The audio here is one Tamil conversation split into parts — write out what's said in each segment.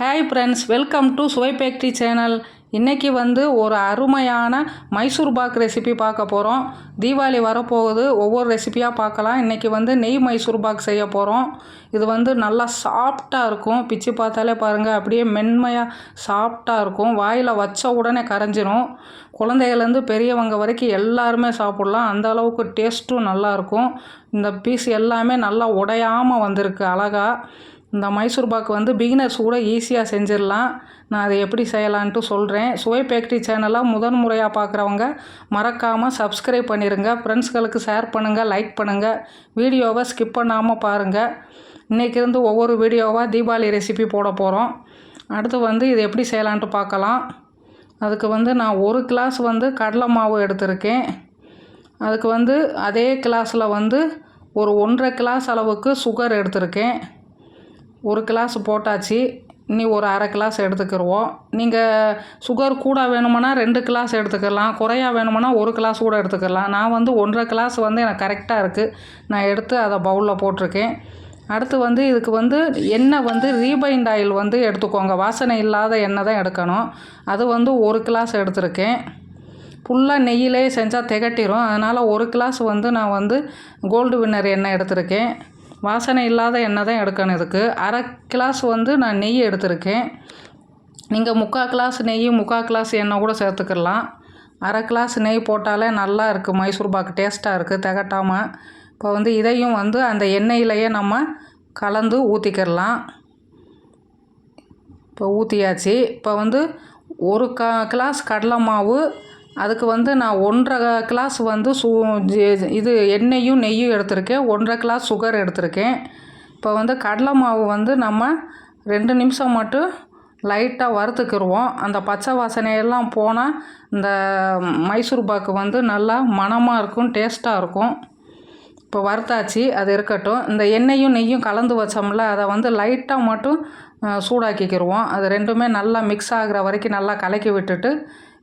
Hi friends welcome to Suvai bakery channel இன்றைக்கி வந்து ஒரு அருமையான மைசூர் பாக் ரெசிபி பார்க்க போகிறோம் தீபாவளி வரப்போகுது ஒவ்வொரு ரெசிபியாக பார்க்கலாம். இன்றைக்கி வந்து நெய் மைசூர் பாக் செய்ய போகிறோம் இது வந்து நல்லா சாஃப்டாக இருக்கும். பிச்சு பார்த்தாலே பாருங்கள் அப்படியே மென்மையாக சாஃப்டாக இருக்கும். வாயில் வச்ச உடனே கரைஞ்சிரும். குழந்தைகள்லேருந்து பெரியவங்க வரைக்கும் எல்லாருமே சாப்பிட்லாம். அந்த அளவுக்கு டேஸ்ட்டும் நல்லாயிருக்கும் இந்த பீஸ் எல்லாமே நல்லா உடையாமல் வந்திருக்கு அழகாக இந்த மைசூர் பாக்கு வந்து பிகினர்ஸ் கூட ஈஸியாக செஞ்சிடலாம். நான் அதை எப்படி செய்யலான்ட்டு சொல்கிறேன் சுவை பேக்கரி சேனலாக முதன் முறையாக பார்க்குறவங்க மறக்காமல் சப்ஸ்கிரைப் பண்ணிடுங்க ஃப்ரெண்ட்ஸ்களுக்கு ஷேர் பண்ணுங்கள் லைக் பண்ணுங்கள் வீடியோவை ஸ்கிப் பண்ணாமல் பாருங்கள் இன்றைக்கி இருந்து ஒவ்வொரு வீடியோவாக தீபாவளி ரெசிபி போட போகிறோம் அடுத்து வந்து இது எப்படி செய்யலான்ட்டு பார்க்கலாம் அதுக்கு வந்து நான் ஒரு கிளாஸ் வந்து கடலை மாவு எடுத்திருக்கேன். அதுக்கு வந்து அதே கிளாஸில் வந்து ஒரு ஒன்றரை கிளாஸ் அளவுக்கு சுகர் எடுத்திருக்கேன். ஒரு கிளாஸ் போட்டாச்சு இனி ஒரு அரை கிளாஸ் எடுத்துக்கிடுவோம் நீங்கள் சுகர் கூட வேணுமுன்னா ரெண்டு கிளாஸ் எடுத்துக்கலாம் குறையா வேணுமுன்னா ஒரு கிளாஸ் கூட எடுத்துக்கலாம். நான் வந்து ஒன்றரை கிளாஸ் வந்து எனக்கு கரெக்டாக இருக்குது நான் எடுத்து அதை பவுலில் போட்டிருக்கேன். அடுத்து வந்து இதுக்கு வந்து எண்ணெய் வந்து ரீபைண்ட் ஆயில் வந்து எடுத்துக்கோங்க. வாசனை இல்லாத எண்ணெய் தான் எடுக்கணும். அது வந்து ஒரு கிளாஸ் எடுத்திருக்கேன். ஃபுல்லாக நெய்யிலே செஞ்சால் திகட்டிரும். அதனால் ஒரு கிளாஸ் வந்து நான் வந்து கோல்டு வின்னர் எண்ணெய் எடுத்திருக்கேன். வாசனை இல்லாத எண்ணெய் தான் எடுக்கணும் இதுக்கு. அரை கிளாஸ் வந்து நான் நெய் எடுத்திருக்கேன். நீங்கள் முக்கால் கிளாஸ் நெய் முக்கால் கிளாஸ் எண்ணெய் கூட சேர்த்துக்கலாம். அரை கிளாஸ் நெய் போட்டாலே நல்லா இருக்குது மைசூர் பாக்கு டேஸ்ட்டாக இருக்குது திகட்டாமல் இப்போ வந்து இதையும் வந்து அந்த எண்ணெயிலையே நம்ம கலந்து ஊற்றிக்கிடலாம் இப்போ ஊற்றியாச்சு இப்போ வந்து ஒரு க கிளாஸ் கடலை மாவு அதுக்கு வந்து நான் ஒன்றரை கிளாஸ் வந்து சு இது எண்ணெயும் நெய்யும் எடுத்திருக்கேன். ஒன்றரை கிளாஸ் சுகர் எடுத்திருக்கேன். இப்போ வந்து கடலை மாவு வந்து நம்ம ரெண்டு நிமிஷம் மட்டும் லைட்டாக வறுத்துக்கிடுவோம் அந்த பச்சை வாசனையெல்லாம் போனால் இந்த மைசூர் பாக்கு வந்து நல்லா மணமாக இருக்கும் டேஸ்ட்டாக இருக்கும். இப்போ வறுத்தாச்சு அது இருக்கட்டும். இந்த எண்ணெயும் நெய்யும் கலந்து வச்சோம்ல அதை வந்து லைட்டாக மட்டும் சூடாக்கிக்கிடுவோம் அது ரெண்டுமே நல்லா மிக்ஸ் ஆகிற வரைக்கும் நல்லா கலக்கி விட்டுட்டு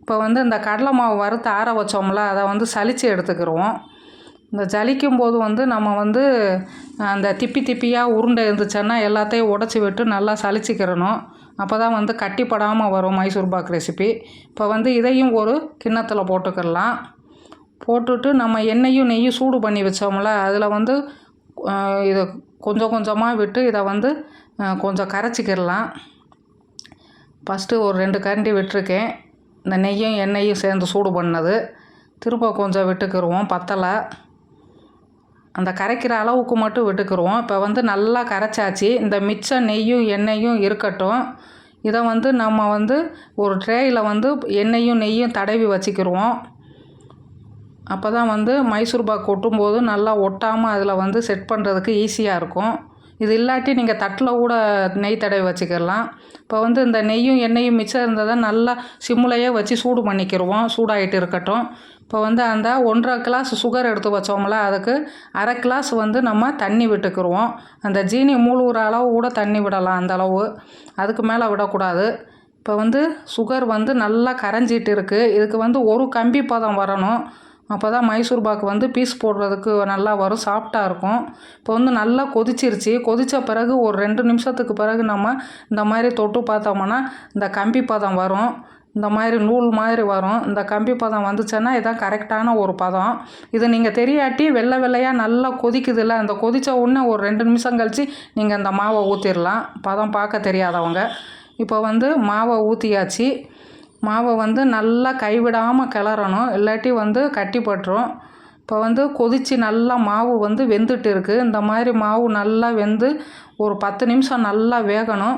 இப்போ வந்து இந்த கடலை மாவு வறுத்து ஆற வச்சோம்ல அதை வந்து சலித்து எடுத்துக்கிறோம் இந்த ஜலிக்கும் போது வந்து நம்ம வந்து அந்த திப்பி திப்பியாக உருண்டை இருந்துச்சுன்னா எல்லாத்தையும் உடச்சி விட்டு நல்லா சலிச்சிக்கிறணும் அப்போ தான் வந்து கட்டிப்படாமல் வரும் மைசூர் பாக் ரெசிபி. இப்போ வந்து இதையும் ஒரு கிண்ணத்தில் போட்டுக்கிடலாம். போட்டுட்டு நம்ம எண்ணெயும் நெய்யும் சூடு பண்ணி வச்சோம்ல அதில் வந்து இதை கொஞ்சம் கொஞ்சமாக விட்டு இதை வந்து கொஞ்சம் கரைச்சிக்கிடலாம். ஃபஸ்ட்டு ஒரு ரெண்டு கரண்டி விட்டுருக்கேன். இந்த நெய்யும் எண்ணெயும் சேர்ந்து சூடு பண்ணது. திரும்ப கொஞ்சம் விட்டுக்கிருவோம் பத்தலை. அந்த கரைக்கிற அளவுக்கு மட்டும் விட்டுக்கிருவோம். இப்போ வந்து நல்லா கரைச்சாச்சு. இந்த மிச்ச நெய்யும் எண்ணெயும் இருக்கட்டும். இதை வந்து நம்ம வந்து ஒரு ட்ரேயில் வந்து எண்ணெயும் நெய்யும் தடவி வச்சுக்கிடுவோம் அப்போ தான் வந்து மைசூர்பாக் கொட்டும்போது நல்லா ஒட்டாமல் அதில் வந்து செட் பண்ணுறதுக்கு ஈஸியாக இருக்கும். இது இல்லாட்டி நீங்கள் தட்டில் கூட நெய் தடவி வச்சுக்கிடலாம். இப்போ வந்து இந்த நெய்யும் எண்ணெயும் மிச்சம் இருந்ததை நல்லா சிம்முலையே வச்சு சூடு பண்ணிக்கிடுவோம். சூடாகிட்டு இருக்கட்டும். இப்போ வந்து அந்த ஒன்றரை கிளாஸ் சுகர் எடுத்து வச்சோம்ல அதுக்கு அரை கிளாஸ் வந்து நம்ம தண்ணி விட்டுக்கிடுவோம். அந்த ஜீனி மூழ்கிற அளவு கூட தண்ணி விடலாம் அந்த அளவு. அதுக்கு மேலே விடக்கூடாது. இப்போ வந்து சுகர் வந்து நல்லா கரைஞ்சிட்டு இருக்குது இதுக்கு வந்து ஒரு கம்பி பதம் வரணும். அப்போ தான் மைசூர் பாக்கு வந்து பீஸ் போடுறதுக்கு நல்லா வரும் சாஃப்டாக இருக்கும். இப்போ வந்து நல்லா கொதிச்சிருச்சு. கொதித்த பிறகு ஒரு ரெண்டு நிமிஷத்துக்கு பிறகு நம்ம இந்த மாதிரி தொட்டு பார்த்தோம்னா இந்த கம்பி பதம் வரும். இந்த மாதிரி நூல் மாதிரி வரும். இந்த கம்பி பதம் வந்துச்சுன்னா இதான் கரெக்டான ஒரு பதம். இது நீங்கள் தெரியாட்டி வெள்ளை வெள்ளையாக நல்லா கொதிக்குதுல்ல. அந்த கொதித்த உடனே ஒரு ரெண்டு நிமிஷம் கழித்து நீங்கள் அந்த மாவை ஊற்றிடலாம் பதம் பார்க்க தெரியாதவங்க. இப்போ வந்து மாவை ஊற்றியாச்சு மாவை வந்து நல்லா கைவிடாமல் கிளறணும். இல்லாட்டி வந்து கட்டி பட்டுரும். இப்போ வந்து கொதித்து நல்லா மாவு வந்து வெந்துட்டு இருக்குது இந்த மாதிரி மாவு நல்லா வெந்து ஒரு பத்து நிமிஷம் நல்லா வேகணும்.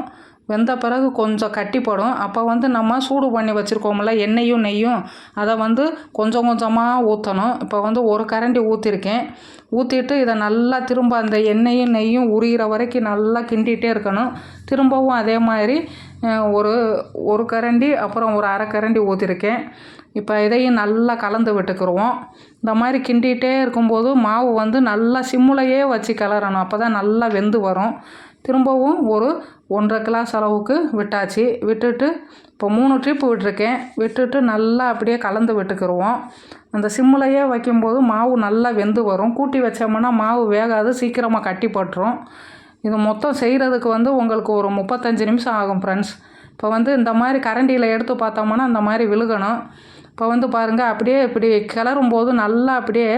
வெந்த பிறகு கொஞ்சம் கட்டிப்படும் அப்போ வந்து நம்ம சூடு பண்ணி வச்சுருக்கோம்ல எண்ணெயும் நெய்யும். அதை வந்து கொஞ்சம் கொஞ்சமாக ஊற்றணும் இப்போ வந்து ஒரு கரண்டி ஊற்றிருக்கேன் ஊற்றிட்டு இதை நல்லா திரும்ப அந்த எண்ணெயும் நெய்யும் உரிகிற வரைக்கும் நல்லா கிண்டிகிட்டே இருக்கணும். திரும்பவும் அதே மாதிரி ஒரு ஒரு கரண்டி அப்புறம் ஒரு அரை கரண்டி ஊற்றிருக்கேன் இப்போ இதையும் நல்லா கலந்து விட்டுக்குருவோம். இந்த மாதிரி கிண்டிகிட்டே இருக்கும்போது மாவு வந்து நல்லா சிம்முலையே வச்சு கிளறணும். அப்போ தான் நல்லா வெந்து வரும். திரும்பவும் ஒரு ஒன்றரை கிளாஸ் அளவுக்கு விட்டாச்சு. விட்டுட்டு இப்போ மூணு ட்ரிப் விட்டுருக்கேன். விட்டுட்டு நல்லா அப்படியே கலந்து விட்டுக்கிருவோம். அந்த சிம்முலையே வைக்கும்போது மாவு நல்லா வெந்து வரும். கூட்டி வச்சோம்னா மாவு வேகாது. சீக்கிரமாக கட்டி போட்டுரும். இது மொத்தம் செய்கிறதுக்கு வந்து உங்களுக்கு ஒரு முப்பத்தஞ்சு நிமிஷம் ஆகும் ஃப்ரெண்ட்ஸ் இப்போ வந்து இந்த மாதிரி கரண்டியில் எடுத்து பார்த்தோம்னா இந்த மாதிரி விழுகணும். இப்போ வந்து பாருங்கள் அப்படியே இப்படி கிளறும் போது நல்லா அப்படியே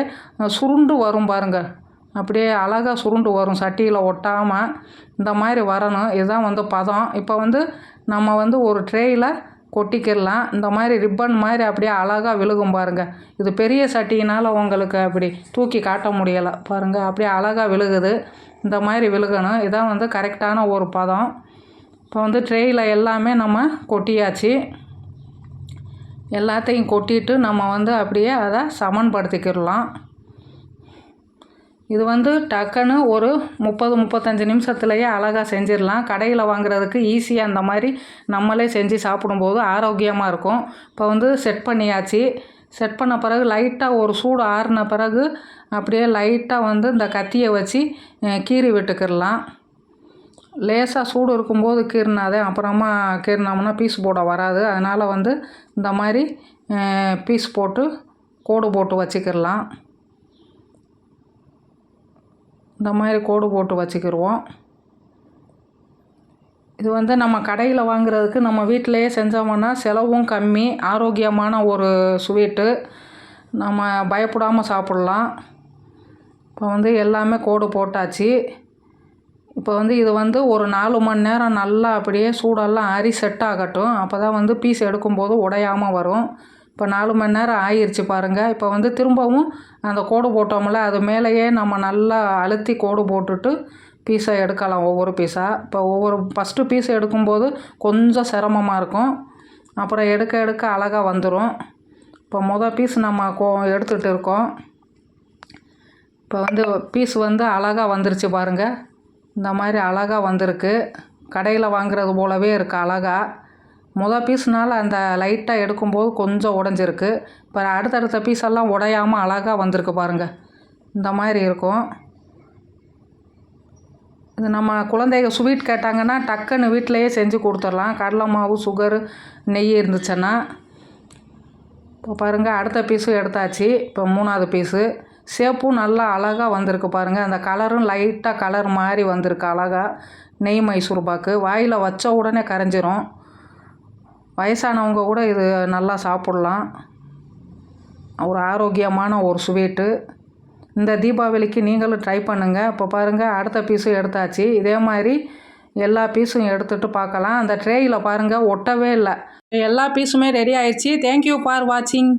சுருண்டு வரும் பாருங்கள் அப்படியே அழகாக சுருண்டு வரும் சட்டியில் ஒட்டாமல் இந்த மாதிரி வரணும். இதுதான் வந்து பதம். இப்போ வந்து நம்ம வந்து ஒரு ட்ரேயில் கொட்டிக்கிடலாம். இந்த மாதிரி ரிப்பன் மாதிரி அப்படியே அழகாக விழுகும் பாருங்கள் இது பெரிய சட்டினால் உங்களுக்கு அப்படி தூக்கி காட்ட முடியலை. பாருங்கள் அப்படியே அழகாக விழுகுது. இந்த மாதிரி விழுகணும். இதான் வந்து கரெக்டான ஒரு பதம். இப்போ வந்து ட்ரேயில் எல்லாமே நம்ம கொட்டியாச்சு. எல்லாத்தையும் கொட்டிட்டு நம்ம வந்து அப்படியே அதை சமன்படுத்திக்கிடலாம். இது வந்து டக்குன்னு ஒரு முப்பது முப்பத்தஞ்சு நிமிஷத்துலேயே அழகாக செஞ்சிடலாம். கடையில் வாங்குறதுக்கு ஈஸியாக அந்த மாதிரி நம்மளே செஞ்சு சாப்பிடும்போது ஆரோக்கியமாக இருக்கும். இப்போ வந்து செட் பண்ணியாச்சு. செட் பண்ண பிறகு லைட்டாக ஒரு சூடு ஆறின பிறகு அப்படியே லைட்டாக வந்து இந்த கத்தியை வச்சு கீறி விட்டுக்கிடலாம். லேசாக சூடு இருக்கும்போது கீறினாதே அப்புறமா கீறினோம்னா பீஸ் போட வராது. அதனால் வந்து இந்த மாதிரி பீஸ் போட்டு கோடு போட்டு வச்சுக்கிடலாம். இந்த மாதிரி கோடு போட்டு வச்சுக்கிடுவோம் இது வந்து நம்ம கடையில் வாங்குறதுக்கு நம்ம வீட்டிலையே செஞ்சோம்னா செலவும் கம்மி ஆரோக்கியமான ஒரு ஸ்வீட்டு. நம்ம பயப்படாமல் சாப்பிட்லாம். இப்போ வந்து எல்லாமே கோடு போட்டாச்சு. இப்போ வந்து இது வந்து ஒரு நாலு மணி நேரம் நல்லா அப்படியே சூடெல்லாம் ஆறி செட் ஆகட்டும். அப்போ தான் வந்து பீஸ் எடுக்கும்போது உடையாமல் வரும். இப்போ நாலு மணி நேரம் ஆயிடுச்சு பாருங்கள் இப்போ வந்து திரும்பவும் அந்த கோடு போட்டோம்ல அது மேலேயே நம்ம நல்லா அழுத்தி கோடு போட்டுட்டு பீஸை எடுக்கலாம் ஒவ்வொரு பீஸாக இப்போ ஒவ்வொரு ஃபஸ்ட்டு பீஸ் எடுக்கும்போது கொஞ்சம் சிரமமாக இருக்கும். அப்புறம் எடுக்க எடுக்க அழகாக வந்துடும் இப்போ மொதல் பீஸ் நம்ம கோ எடுத்துகிட்டு இருக்கோம். இப்போ வந்து பீஸ் வந்து அழகாக வந்துருச்சு பாருங்கள் இந்த மாதிரி அழகாக வந்திருக்கு. கடையில் வாங்குறது போலவே இருக்குது அழகாக மொதல் பீஸ்னால் அந்த லைட்டாக எடுக்கும்போது கொஞ்சம் உடஞ்சிருக்கு. இப்போ அடுத்தடுத்த பீஸ் எல்லாம் உடையாமல் அழகாக வந்திருக்கு பாருங்கள் இந்த மாதிரி இருக்கும். இது நம்ம குழந்தைங்க ஸ்வீட் கேட்டாங்கன்னா டக்குன்னு வீட்டிலையே செஞ்சு கொடுத்துடலாம். கடலை மாவு சுகரு நெய் இருந்துச்சுன்னா. இப்போ பாருங்கள் அடுத்த பீஸும் எடுத்தாச்சு. இப்போ மூணாவது பீஸு ஷேப்பும் நல்லா அழகாக வந்திருக்கு பாருங்கள் அந்த கலரும் லைட்டாக கலர் மாதிரி வந்திருக்கு அழகாக நெய் மைசூர் பாக்கு. வாயில் வச்ச உடனே கரைஞ்சிரும். வயசானவங்க கூட இது நல்லா சாப்பிட்லாம். ஒரு ஆரோக்கியமான ஒரு ஸ்வீட்டு. இந்த தீபாவளிக்கு நீங்களும் ட்ரை பண்ணுங்கள் இப்போ பாருங்கள் அடுத்த பீஸும் எடுத்தாச்சு. இதே மாதிரி எல்லா பீஸும் எடுத்துகிட்டு பார்க்கலாம். அந்த ட்ரேயில் பாருங்கள் ஒட்டவே இல்லை. எல்லா பீஸுமே ரெடி ஆயிடுச்சு. தேங்க்யூ ஃபார் வாட்சிங்